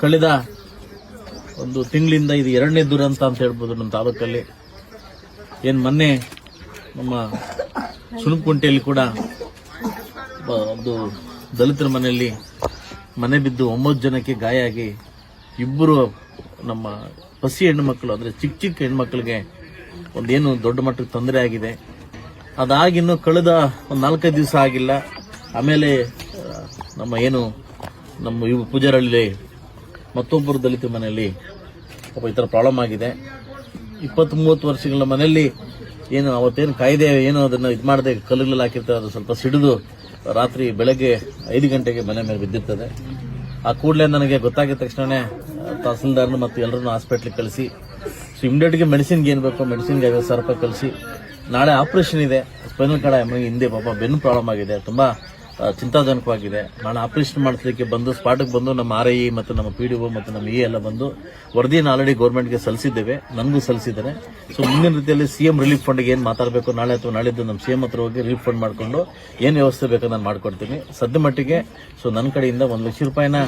ಕಳೆದ ಒಂದು ತಿಂಗಳಿಂದ ಇದು ಎರಡನೇ ದುರಂತ ಅಂತ ಹೇಳ್ಬೋದು ನಮ್ಮ ತಾಲೂಕಲ್ಲಿ. ಏನು ಮೊನ್ನೆ ನಮ್ಮ ಸುಣಕುಂಟೆಯಲ್ಲಿ ಕೂಡ ಒಂದು ದಲಿತರ ಮನೆಯಲ್ಲಿ ಮನೆ ಬಿದ್ದು ಒಂಬತ್ತು ಜನಕ್ಕೆ ಗಾಯ ಆಗಿ ಇಬ್ಬರು ನಮ್ಮ ಪಸಿ ಹೆಣ್ಣುಮಕ್ಕಳು ಅಂದ್ರೆ ಚಿಕ್ಕ ಚಿಕ್ಕ ಹೆಣ್ಮಕ್ಳಿಗೆ ಒಂದೇನು ದೊಡ್ಡ ಮಟ್ಟಕ್ಕೆ ತೊಂದರೆ ಆಗಿದೆ. ಅದಾಗಿನ್ನು ಕಳೆದ ಒಂದು ನಾಲ್ಕೈದು ದಿವಸ ಆಗಿಲ್ಲ. ಆಮೇಲೆ ನಮ್ಮ ಏನು ನಮ್ಮ ಇವು ಪೂಜಾರಳ್ಳಿ ಮತ್ತೊಬ್ಬರು ದಲಿತ ಮನೆಯಲ್ಲಿ. ಪಾಪ ಈ ಥರ ಪ್ರಾಬ್ಲಮ್ ಆಗಿದೆ. ಇಪ್ಪತ್ತು ಮೂವತ್ತು ವರ್ಷಗಳ ಮನೆಯಲ್ಲಿ ಏನು ಅವತ್ತೇನು ಕಾಯ್ದೆ ಏನು ಅದನ್ನು ಇದು ಮಾಡದೆ, ಕಲ್ಲುಗಳಲ್ಲಿ ಹಾಕಿರ್ತಾರೆ, ಅದು ಸ್ವಲ್ಪ ಸಿಡಿದು ರಾತ್ರಿ ಬೆಳಗ್ಗೆ ಐದು ಗಂಟೆಗೆ ಮನೆ ಮೇಲೆ ಬಿದ್ದಿರ್ತದೆ. ಆ ಕೂಡಲೇ ನನಗೆ ಗೊತ್ತಾಗಿದ ತಕ್ಷಣವೇ ತಹಸೀಲ್ದಾರ್ನು ಮತ್ತು ಎಲ್ಲರನ್ನು ಹಾಸ್ಪಿಟ್ಲಿಗೆ ಕಳಿಸಿ, ಸೊ ಇಮಿಡಿಯೇಟ್ಗೆ ಮೆಡಿಸಿನ್ಗೆ ಏನು ಬೇಕೋ ಮೆಡಿಸಿನ್ಗೆ ಐವತ್ತು ಸಾವಿರ ರೂಪಾಯಿ ಕಳಿಸಿ, ನಾಳೆ ಆಪ್ರೇಷನ್ ಇದೆ. ಸ್ಪೈನಲ್ ಕಾರ್ಡ್ ಹಿಂದೆ ಪಾಪ ಬೆನ್ನು ಪ್ರಾಬ್ಲಮ್ ಆಗಿದೆ. ತುಂಬಾ ಚಿಂತಾಜನಕವಾಗಿದೆ. ನಾನು ಆಪರೇಷನ್ ಮಾಡಿಸಲಿಕ್ಕೆ ಬಂದು ಸ್ಪಾಟ್ಗೆ ಬಂದು ನಮ್ಮ ಆರ್ ಐ ಮತ್ತು ನಮ್ಮ ಪಿ ಡಿ ಒ ಮತ್ತು ನಮ್ಮ ಇ ಎಲ್ಲ ಬಂದು ವರದಿಯನ್ನು ಆಲ್ರೆಡಿ ಗೌರ್ಮೆಂಟ್ಗೆ ಸಲ್ಲಿಸಿದ್ದೇವೆ. ನನಗೂ ಸಲ್ಲಿಸಿದ್ದಾರೆ. ಸೊ ಮುಂದಿನ ರೀತಿಯಲ್ಲಿ ಸಿಎಂ ರಿಲೀಫ್ ಫಂಡ್ಗೆ ಏನು ಮಾತಾಡಬೇಕು, ನಾಳೆ ಅಥವಾ ನಾಳಿದ್ದು ನಮ್ಮ ಸಿ ಎಂ ಹತ್ರ ಹೋಗಿ ರಿಲೀಫ್ ಫಂಡ್ ಮಾಡಿಕೊಂಡು ಏನು ವ್ಯವಸ್ಥೆ ಬೇಕೋ ನಾನು ಮಾಡ್ಕೊಡ್ತೀನಿ. ಸದ್ಯ ಮಟ್ಟಿಗೆ ಸೊ ನನ್ನ ಕಡೆಯಿಂದ ಒಂದು ಲಕ್ಷ ರೂಪಾಯಿನ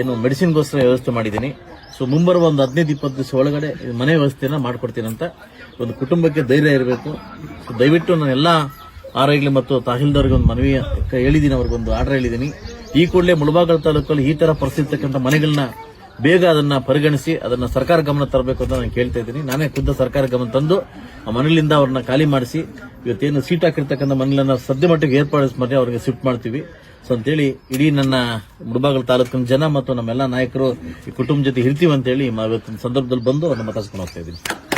ಏನು ಮೆಡಿಸಿನ್ಗೋಸ್ಕರ ವ್ಯವಸ್ಥೆ ಮಾಡಿದ್ದೀನಿ. ಸೊ ಮುಂಬರುವ ಒಂದು ಹದಿನೈದು, ಇಪ್ಪತ್ತು ದಿವಸ ಒಳಗಡೆ ಮನೆ ವ್ಯವಸ್ಥೆನ ಮಾಡಿಕೊಡ್ತೀನಿ ಅಂತ ಒಂದು ಕುಟುಂಬಕ್ಕೆ ಧೈರ್ಯ ಇರಬೇಕು. ಸೊ ದಯವಿಟ್ಟು ನಾನು ಎಲ್ಲ ಆರ್ ಐಗಳು ಮತ್ತು ತಹಶೀಲ್ದಾರ್ಗೆ ಒಂದು ಮನವಿ ಹೇಳಿದ್ದೀನಿ ಅವ್ರಿಗೊಂದು ಆರ್ಡರ್ ಹೇಳಿದ್ದೀನಿ. ಈ ಕೂಡಲೇ ಮುಳಬಾಗಲ್ ತಾಲೂಕಲ್ಲಿ ಈ ತರ ಪರಿಸ್ಥಿತಿ ಮನೆಗಳನ್ನ ಬೇಗ ಅದನ್ನ ಪರಿಗಣಿಸಿ, ಅದನ್ನ ಸರ್ಕಾರ ಗಮನ ತರಬೇಕು ಅಂತ ನಾನು ಕೇಳ್ತಾ ಇದ್ದೀನಿ. ನಾನೇ ಖುದ್ದ ಸರ್ಕಾರ ಗಮನ ತಂದು ಆ ಮನೆಯಿಂದ ಅವ್ರನ್ನ ಖಾಲಿ ಮಾಡಿಸಿ, ಇವತ್ತೇನು ಸೀಟ್ ಹಾಕಿರ್ತಕ್ಕಂಥ ಮನೆಗಳನ್ನ ಸದ್ಯ ಮಟ್ಟಿಗೆ ಏರ್ಪಡಿಸಿ ಮಾಡಿ ಅವ್ರಿಗೆ ಶಿಫ್ಟ್ ಮಾಡ್ತೀವಿ. ಸೊ ಅಂತೇಳಿ ಇಡೀ ನನ್ನ ಮುಡಬಾಗಲ್ ತಾಲೂಕಿನ ಜನ ಮತ್ತು ನಮ್ಮೆಲ್ಲ ನಾಯಕರು ಈ ಕುಟುಂಬ ಜೊತೆ ಇರ್ತೀವಿ ಅಂತೇಳಿ ಇವತ್ತಿನ ಸಂದರ್ಭದಲ್ಲಿ ಬಂದು ಅವ್ರನ್ನ ಮಾತಾಡ್ಸ್ಕೊಂಡು ಹೋಗ್ತಾ ಇದ್ದೀನಿ.